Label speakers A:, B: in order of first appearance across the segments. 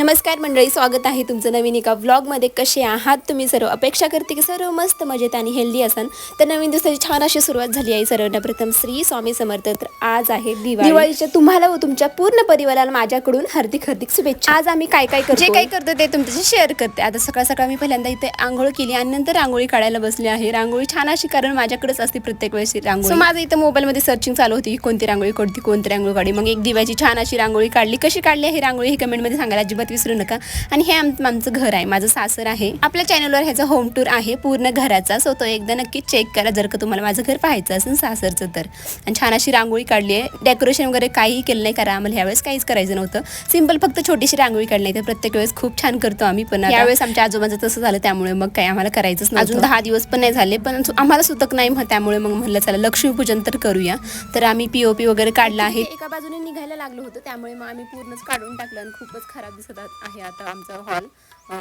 A: नमस्कार मंडळी स्वागत आहे तुमचं नवीन एका व्लॉगमध्ये कसे आहात तुम्ही? सर्व अपेक्षा करते की सर्व मस्त मजेत आणि हेल्दी असाल तर नवीन दिवसाची छान अशी सुरुवात झाली आहे सर्वांना प्रथम श्री स्वामी समर्थ. तर आज आहे दिवाळी. दिवाळीच्या तुम्हाला व तुमच्या पूर्ण परिवाराला माझ्याकडून हार्दिक हार्दिक शुभेच्छा. आज आम्ही काय काय करतो जे काय करतो ते तुमच्याशी शेअर करते. आता सकाळ सकाळ मी पहिल्यांदा इथे आंघोळ केली आणि नंतर रांगोळी काढायला बसली आहे. रांगोळी छान अशी कारण माझ्याकडेच असते प्रत्येक वेळेस रांगोळी. माझं इथं मोबाईलमध्ये सर्चिंग चालू होती की कोणती रांगोळी कोणती कोणती रांगोळी काढली. मग एक दिव्याची छान अशी रांगोळी काढली. कशी काढली ही रांगोळी? ही कमेंटमध्ये सांगायला अजिबात विसरू नका. आणि हे आम- आमचं घर आहे. माझं सासर आहे. आपल्या चॅनलवर ह्याचा होम टूर आहे. पूर्ण घराचा. सो तो एकदा नक्की चेक करा. जर का तुम्हाला माझं घर पाहायचं असेल सासरचं तर. आणि छान अशी रांगोळी काढली आहे. डेकोरेशन वगैरे काहीही केलं नाही करा आम्हाला ह्यावेळेस काहीच करायचं नव्हतं. सिंपल फक्त छोटीशी रांगोळी काढली. तर प्रत्येक वेळेस खूप छान करतो आम्ही पण यावेळेस आमच्या आजोबाचं तसं झालं. त्यामुळे मग काय आम्हाला करायचंच नाही अजून दहा दिवस पण नाही झाले. पण आम्हाला सुतक नाही मग त्यामुळे मग म्हणलं चला लक्ष्मीपूजन तर करूया. तर आम्ही पीओपी वगैरे काढला आहे. एका बाजूने निघायला लागलो होतं. त्यामुळे मग आम्ही पूर्णच काढून टाकलं आणि खूपच खराब दिसत आहे आता आमचा हॉल.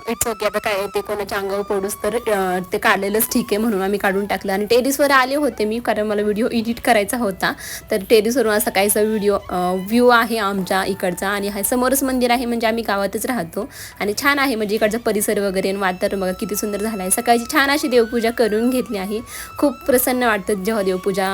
A: इट्स ओके आता काय ते कोणाच्या अंगावर पडूस तर ते काढलेलंच ठीक आहे म्हणून आम्ही काढून टाकलं. आणि टेरिसवर आले होते मी कारण मला व्हिडिओ एडिट करायचा होता. तर टेरिसवरून असा काहीसा व्हिडिओ व्ह्यू आहे आमच्या इकडचा आणि हा समोरच मंदिर आहे म्हणजे आम्ही गावातच राहतो. आणि छान आहे म्हणजे इकडचा परिसर वगैरे आणि वातावरण बघा किती सुंदर झाला आहे. सकाळची छान अशी देवपूजा करून घेतली आहे. खूप प्रसन्न वाटतं जेव्हा देवपूजा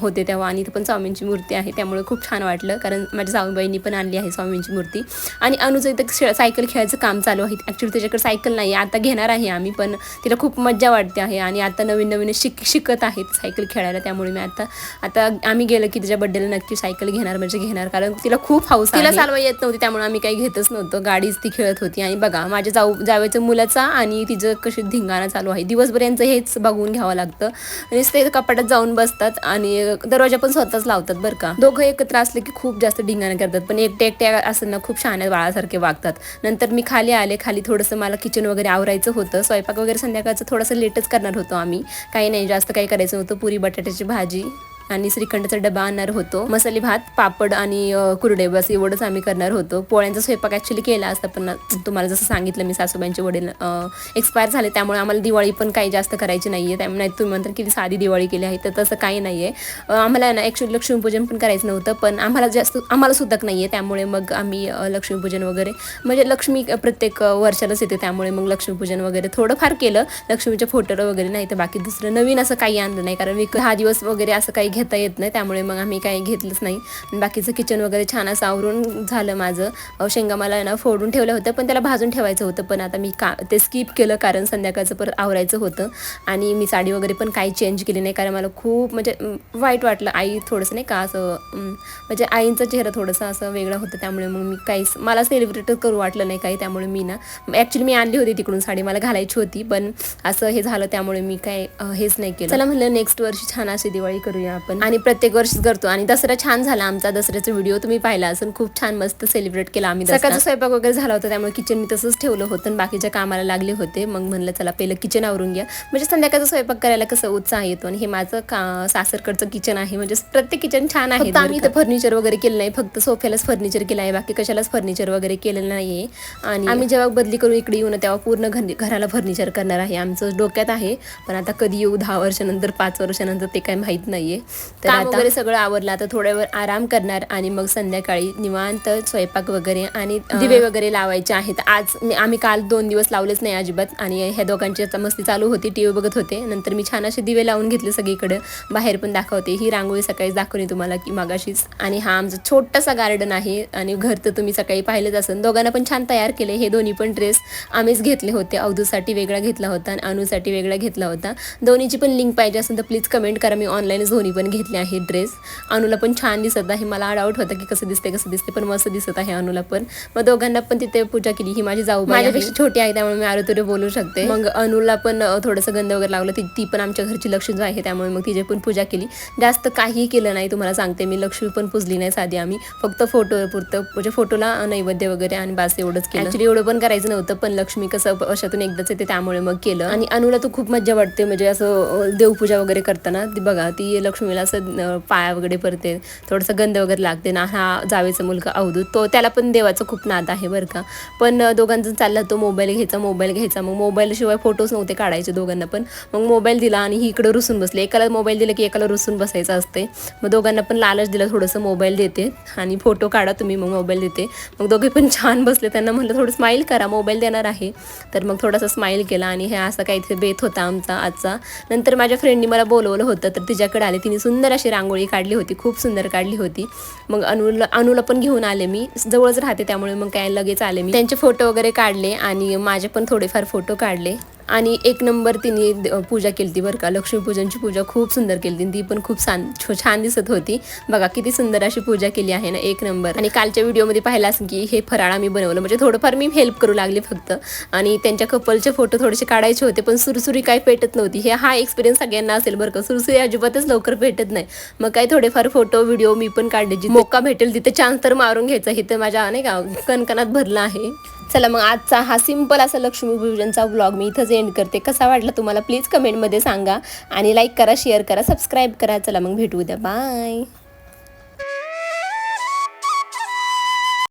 A: होते तेव्हा आणि इथं पण स्वामींची मूर्ती आहे. त्यामुळे खूप छान वाटलं कारण माझ्या साऊबाईंनी पण आणली आहे स्वामींची मूर्ती. आणि अनुज इथं सायकल खेळायचं काम चालू आहे. ॲक्च्युली त्याच्याकडे सायकल नाही आता घेणार आहे आम्ही पण तिला खूप मज्जा वाटते आहे आणि आता नवीन नवीन शिक शिकत आहेत सायकल खेळायला त्यामुळे मी आता आता आम्ही गेलो की तिच्या बड्डेला नक्की सायकल घेणार म्हणजे घेणार कारण तिला खूप हाऊस तिला चालवा येत नव्हती त्यामुळे आम्ही काही घेतच नव्हतं. गाडीच ती खेळत होती आणि बघा माझ्या जाऊ जावेचं मुलाचा आणि तिचं कशी धिंगाणा चालू आहे. दिवसभर यांचं हेच बघून घ्यावं लागतं. आणि ते कपाटात जाऊन बसतात आणि दरवाजा पण स्वतःच लावतात बरं का. दोघं एकत्र असले की खूप जास्त धिंगाणा करतात पण एकटे एकटे असताना खूप छान बाळासारखे वागतात. नंतर मी खाली आले खाली थोडंसं मला किचन वगैरे आवरायचं होतं. स्वयंपाक वगैरे संध्याकाळचं थोडंसं लेटच करणार होतो आम्ही. काही नाही जास्त काही करायचं नव्हतं. पुरी बटाट्याची भाजी आणि श्रीखंडाचा डबा आणणार होतो. मसाले भात पापड आणि कुरडे बस एवढंच आम्ही करणार होतो. पोळ्यांचा स्वयंपाक ॲक्च्युली केला असता पण तुम्हाला जसं सांगितलं मी सासूबाईंचे वडील एक्सपायर झाले त्यामुळे आम्हाला दिवाळी पण काही जास्त करायची नाही आहे त्यामुळे तुम्ही म्हणता की साधी दिवाळी केली आहे तर तसं काही नाही आहे आम्हाला ना ॲक्च्युली लक्ष्मीपूजन पण करायचं नव्हतं पण आम्हाला जास्त आम्हाला सुतक नाही आहे त्यामुळे मग आम्ही लक्ष्मीपूजन वगैरे म्हणजे लक्ष्मी प्रत्येक वर्षालाच येते त्यामुळे मग लक्ष्मीपूजन वगैरे थोडंफार केलं. लक्ष्मीचे फोटो वगैरे नाही तर बाकी दुसरं नवीन असं काही आणलं नाही कारण मी दहा दिवस वगैरे असं काही घेता येत नाही त्यामुळे मग आम्ही काही घेतलंच नाही. आणि बाकीचं किचन वगैरे छान असं आवरून झालं माझं. शेंगा मला ना फोडून ठेवलं होतं पण त्याला भाजून ठेवायचं होतं. पण आता मी का ते स्किप केलं कारण संध्याकाळचं परत आवरायचं होतं. आणि मी साडी वगैरे पण काही चेंज केली नाही कारण मला खूप म्हणजे वाईट वाटलं. आई थोडंसं नाही का असं म्हणजे आईंचा चेहरा थोडंसं असं वेगळा होतं त्यामुळे मग मी काहीच मला सेलिब्रेट करू वाटलं नाही काही त्यामुळे मी ना ॲक्च्युली मी आणली होती तिकडून साडी मला घालायची होती. पण असं हे झालं त्यामुळे मी काय हेच नाही केलं. चला म्हणलं नेक्स्ट वर्षी छान अशी दिवाळी करूया आपण. आणि प्रत्येक वर्षी करतो. आणि दसरा छान झाला आमचा दसऱ्याचा व्हिडिओ तुम्ही पाहिला असेल. खूप छान मस्त सेलिब्रेट केला आम्ही सकाळचा स्वयंपाक वगैरे झाला होता त्यामुळे किचन मी तसंच ठेवलं होतं आणि बाकीच्या कामाला लागले होते. मग म्हणलं चला पहिलं किचन आवरून घ्या. म्हणजे संध्याकाळचा स्वयंपाक करायला कसं उत्साह येतो आणि हे माझं का सासरकडचं किचन आहे. म्हणजे प्रत्येक किचन छान आहे आम्ही इथं फर्निचर वगैरे केलं नाही. फक्त सोफ्यालाच फर्निचर केलं आहे. बाकी कशालाच फर्निचर वगैरे केलेलं नाहीये. आणि आम्ही जेव्हा बदली करून इकडे येऊ ना तेव्हा पूर्ण घरी घराला फर्निचर करणार आहे. आमचं डोक्यात आहे. पण आता कधी येऊ दहा वर्षानंतर पाच वर्षानंतर ते काही माहीत नाहीये. तर आता वगैरे सगळं आवरलं आता थोड्या वेळ आराम करणार आणि मग संध्याकाळी निवांत स्वयंपाक वगैरे आणि दिवे वगैरे लावायचे आहेत. आज आम्ही काल दोन दिवस लावलेच नाही अजिबात आणि ह्या दोघांची आता मस्ती चालू होती टी व्ही बघत होते. नंतर मी छान असे दिवे लावून घेतले सगळीकडे. बाहेर पण दाखवते. ही रांगोळी सकाळी दाखवली तुम्हाला की मागाशीच. आणि हा आमचा छोटासा गार्डन आहे आणि घर तर तुम्ही सकाळी पाहिलेच असेल. दोघांना पण छान तयार केले. हे दोन्ही पण ड्रेस आम्हीच घेतले होते. अवधूसाठी वेगळा घेतला होता आणि अनुसाठी वेगळा घेतला होता. दोन्हीची पण लिंक पाहिजे असेल तर प्लीज कमेंट करा. मी ऑनलाईनच दोन्ही पण घेतले आहे ड्रेस अनुला पण छान दिसत आहे. मला डाऊट होता की कसं दिसते कसं दिसते पण मस्त दिसत आहे अनुला पण. मग दोघांना पण तिथे पूजा केली. ही माझी जाऊ माझ्यापेक्षा छोटी आहे त्यामुळे मी आरोतुरे बोलू शकते. मग अनुला पण थोडंसं गंध वगैरे लावलं ती ती पण आमच्या घरची लक्ष्मी आहे त्यामुळे मग तिची पण पूजा केली. जास्त काही केलं नाही तुम्हाला सांगते. मी लक्ष्मी पण पुजली नाही साधी आम्ही. फक्त फोटो पुरतं. म्हणजे फोटोला नैवेद्य वगैरे आणि बास एवढंच केलं. ऍक्च्युली एवढं पण करायचं नव्हतं पण लक्ष्मी कसं वर्षातून एकदाच येते त्यामुळे मग केलं. आणि अनुला तर खूप मज्जा वाटते. म्हणजे असं देवपूजा वगैरे करताना. ती बघा ती लक्ष्मी लक्ष्मीला असं पाया वगैरे पडते थोडंसं गंध वगैरे लागते ना हा जावेचा मुलगा अवधूत तो त्याला पण देवाचं खूप नाद आहे बरं का. पण दोघांचा चालला तो मोबाईल घ्यायचा मोबाईल घ्यायचा मग मोबाईलशिवाय फोटोज नव्हते काढायचे दोघांना पण. मग मोबाईल दिला आणि ही इकडं रुसून बसले. एकाला मोबाईल दिला की एकाला रुसून बसायचं असते मग दोघांना पण लालच दिला थोडंसं मोबाईल देते आणि फोटो काढा तुम्ही मग मोबाईल देते. मग दोघे पण छान बसले त्यांना म्हटलं थोडं स्माईल करा मोबाईल देणार आहे. तर मग थोडासा स्माईल केला आणि हे असं काहीतरी बेत होता आमचा आजचा. नंतर माझ्या फ्रेंडनी मला बोलवलं होतं तर तिच्याकडे आले तिने सुंदर अशी रांगोळी काढली होती खूप सुंदर काढली होती. मग अनुला अनुला पण घेऊन आले मी जवळच राहते त्यामुळे मग काय लगेच आले मी. त्यांचे फोटो वगैरे काढले आणि माझे पण थोडेफार फोटो काढले. आणि एक नंबर तिने द- पूजा केली ती बरं का. लक्ष्मीपूजनची पूजा खूप सुंदर केली ती पण खूप छान छान दिसत होती. बघा किती सुंदर अशी पूजा केली आहे ना एक नंबर. आणि कालच्या व्हिडिओमध्ये पाहिलं असं की हे फराळा आम्ही बनवलं. म्हणजे थोडंफार मी हेल्प करू लागले फक्त. आणि त्यांच्या कपलचे फोटो थोडेसे काढायचे होते पण सुरसुरी काय पेटत नव्हती. हे हा एक्सपिरियन्स सगळ्यांना असेल बरं का. सुरसुरी अजिबातच लवकर भेटत नाही. मग काय थोडेफार फोटो व्हिडिओ मी पण काढले. जी मोका भेटेल तिथे चान्स तर मारून घ्यायचा. हे तर माझ्या नाही का कणकणात भरला आहे. चला मग आजचा हा सिंपल असा लक्ष्मीपूजनचा व्लॉग मी इथंच एंड करते. कसा वाटला तुम्हाला? प्लीज कमेंटमध्ये सांगा. आणि लाईक करा शेअर करा सबस्क्राईब करा. चला मग भेटू उद्या. बाय